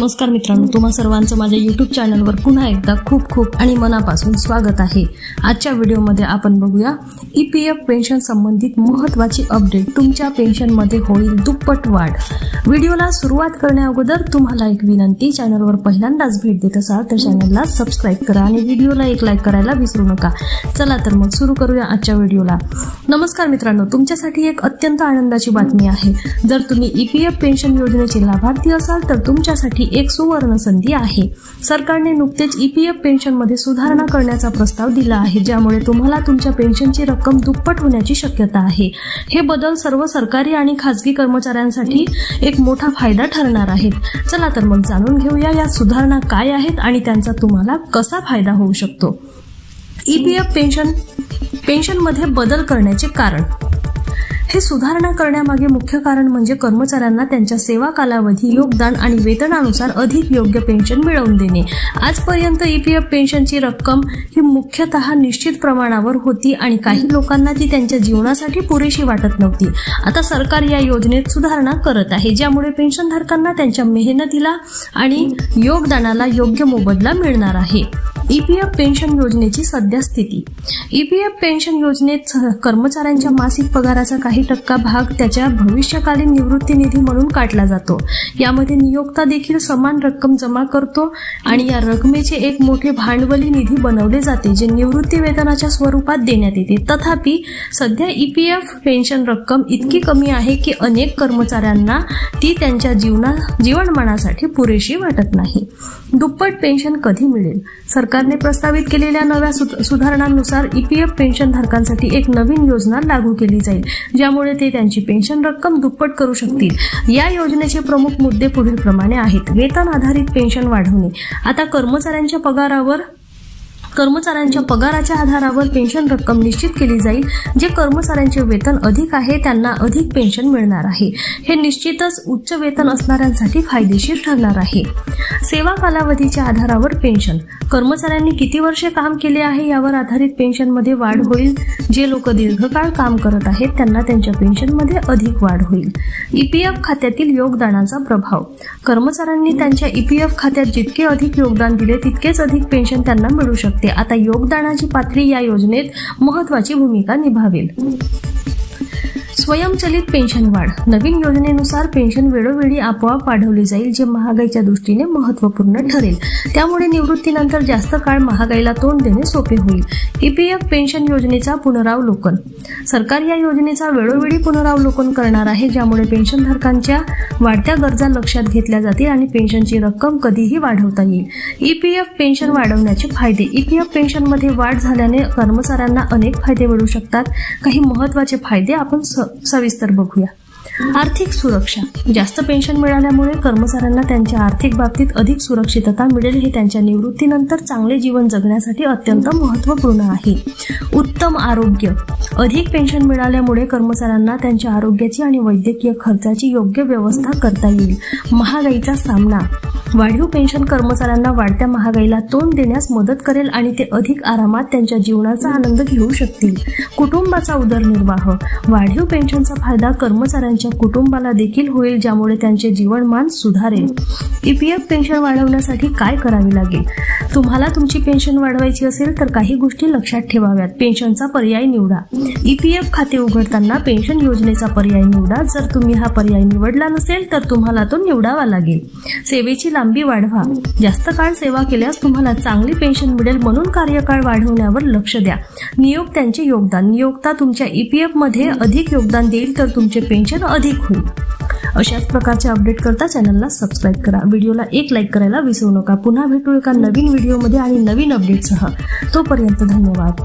नमस्कार मित्रांनो तुम्हा सर्वांचं माझ्या यूट्यूब चॅनलवर पुन्हा एकदा खूप खूप आणि मनापासून स्वागत आहे. आजच्या व्हिडिओमध्ये आपण बघूया ई पी एफ पेन्शन संबंधित महत्त्वाची अपडेट तुमच्या पेन्शनमध्ये होईल दुप्पट वाढ. व्हिडिओला सुरुवात करण्याअगोदर तुम्हाला एक विनंती चॅनलवर पहिल्यांदाच भेट देत असाल तर चॅनलला सबस्क्राईब करा आणि व्हिडिओला एक लाईक करायला विसरू नका. चला तर मग सुरू करूया आजच्या व्हिडिओला नमस्कार मित्रांनो तुमच्यासाठी एक अत्यंत आनंदाची बातमी आहे. जर तुम्ही ई पी एफ पेन्शन योजनेचे लाभार्थी असाल तर तुमच्यासाठी एक सुवर्ण संधी आहे. सरकारने नुकतेच ई पी एफ पेन्शनमध्ये सुधारणा करण्याचा प्रस्ताव दिला आहे ज्यामुळे तुम्हाला तुमच्या पेन्शनची रक्कम दुप्पट होण्याची शक्यता आहे. हे बदल सर्व सरकारी आणि खासगी कर्मचाऱ्यांसाठी एक मोठा फायदा ठरणार आहेत. चला तर मग जाणून घेऊया या सुधारणा काय आहेत आणि त्यांचा तुम्हाला कसा फायदा होऊ शकतो. ई पी एफ पेन्शन पेन्शनमध्ये बदल करण्याचे कारण. हे सुधारणा करण्यामागे मुख्य कारण म्हणजे कर्मचाऱ्यांना त्यांच्या सेवा कालावधी योगदान आणि वेतनानुसार अधिक योग्य पेन्शन मिळवून देणे. आजपर्यंत ई पी एफ पेन्शनची रक्कम ही मुख्यतः निश्चित प्रमाणावर होती आणि काही लोकांना ती त्यांच्या जीवनासाठी पुरेशी वाटत नव्हती. आता सरकार या योजनेत सुधारणा करत आहे ज्यामुळे पेन्शनधारकांना त्यांच्या मेहनतीला आणि योगदानाला योग्य मोबदला मिळणार आहे. ई पी एफ पेन्शन योजनेची सध्या स्थिती. ई पी एफ पेन्शन योजनेत कर्मचाऱ्यांच्या मासिक पगाराचा काही टक्का भाग त्याच्या भविष्यकालीन निवृत्ती निधी म्हणून काढला जातो. यामध्ये नियोक्ता देखील समान रक्कम जमा करतो आणि या रकमेचे एक मोठे भांडवली निधी बनवले जाते जे निवृत्ती वेतनाच्या स्वरूपात देण्यात येते. तथापि सध्या ईपीएफ पेन्शन रक्कम इतकी कमी आहे की अनेक कर्मचाऱ्यांना ती त्यांच्या जीवना जीवनमानासाठी पुरेशी वाटत नाही. दुप्पट पेन्शन कधी मिळेल? सरकारने प्रस्तावित केलेल्या नव्या सुधारणांनुसार ईपीएफ पेन्शन धारकांसाठी पेन्शनधारकांसाठी एक नवीन योजना लागू केली जाईल त्यामुळे ते त्यांची पेन्शन रक्कम दुप्पट करू शकतील. या योजनेचे प्रमुख मुद्दे पुढील प्रमाणे आहेत. वेतन आधारित पेन्शन वाढवणे. आता कर्मचाऱ्यांच्या पगारावर कर्मचाऱ्यांच्या पगाराच्या आधारावर पेन्शन रक्कम निश्चित केली जाईल. जे कर्मचाऱ्यांचे वेतन अधिक आहे त्यांना अधिक पेन्शन मिळणार आहे. हे निश्चितच उच्च वेतन असणाऱ्यांसाठी फायदेशीर ठरणार आहे. सेवा कालावधीच्या आधारावर पेन्शन. कर्मचाऱ्यांनी किती वर्षे काम केले आहे यावर आधारित पेन्शनमध्ये वाढ होईल. जे लोक दीर्घकाळ काम करत आहेत त्यांना त्यांच्या पेन्शनमध्ये अधिक वाढ होईल. ईपीएफ खात्यातील योगदानाचा प्रभाव. कर्मचाऱ्यांनी त्यांच्या ईपीएफ खात्यात जितके अधिक योगदान दिले तितकेच अधिक पेन्शन त्यांना मिळू शकते. आता योगदानाची पातळी या योजनेत महत्वाची भूमिका निभावेल. स्वयंचलित पेन्शन वाढ. नवीन योजनेनुसार पेन्शन वेळोवेळी आपोआप वाढवली जाईल जे महागाईच्या दृष्टीने महत्त्वपूर्ण ठरेल. त्यामुळे निवृत्तीनंतर जास्त काळ महागाईला तोंड देणे सोपे होईल. ईपीएफ पेन्शन योजनेचा पुनरावलोकन. सरकार या योजनेचा वेळोवेळी पुनरावलोकन करणार आहे ज्यामुळे पेन्शनधारकांच्या वाढत्या गरजा लक्षात घेतल्या जातील आणि पेन्शनची रक्कम कधीही वाढवता येईल. ईपीएफ पेन्शन वाढवण्याचे फायदे. ईपीएफ पेन्शनमध्ये वाढ झाल्याने कर्मचाऱ्यांना अनेक फायदे मिळू शकतात. काही महत्त्वाचे फायदे आपण स- सविस्तर बघूया. आर्थिक सुरक्षा. जास्त पेन्शन मिळाल्यामुळे कर्मचाऱ्यांना त्यांच्या आर्थिक बाबतीत अधिक सुरक्षितता मिळेल हे त्यांच्या निवृत्तीनंतर चांगले जीवन जगण्यासाठी अत्यंत महत्त्वपूर्ण आहे. उत्तम आरोग्य. अधिक पेन्शन मिळाल्यामुळे कर्मचाऱ्यांना त्यांच्या आरोग्याची आणि वैद्यकीय खर्चाची योग्य व्यवस्था करता येईल. महागाईचा सामना. वाढीव पेन्शन कर्मचाऱ्यांना वाढत्या महागाईला तोंड देण्यास मदत करेल आणि ते अधिक आरामात त्यांच्या जीवनाचा आनंद घेऊ शकतील. कुटुंबाचा उदरनिर्वाह. वाढीव पेन्शनचा फायदा कर्मचाऱ्यांच्या कुटुंबाला देखील होईल ज्यामुळे त्यांचे जीवनमान सुधारेल. ईपीएफ पेन्शन वाढवण्यासाठी काय करावे लागेल? तुम्हाला तुमची पेन्शन वाढवायची असेल तर काही गोष्टी लक्षात ठेवाव्यात. पेन्शनचा पर्याय निवडा. ईपीएफ खाते उघडताना पेन्शन योजनेचा पर्याय निवडा. जर तुम्ही हा पर्याय निवडला नसेल तर तुम्हाला तो निवडावा लागेल. सेवेची लांबी वाढवा. जास्त काळ सेवा केल्यास तुम्हाला चांगली पेन्शन मिळेल म्हणून कार्यकाळ वाढवण्यावर लक्ष द्या. नियोक्त्यांचे योगदान. नियोक्ता तुमच्या ईपीएफमध्ये अधिक योगदान देईल तर तुमचे पेन्शन अधिक होईल. अशाच प्रकारचे अपडेट करता चॅनलला सबस्क्राईब करा. व्हिडिओला एक लाईक करायला विसरू नका. पुन्हा भेटू एका नवीन व्हिडिओमध्ये आणि नवीन अपडेटसह. तोपर्यंत धन्यवाद.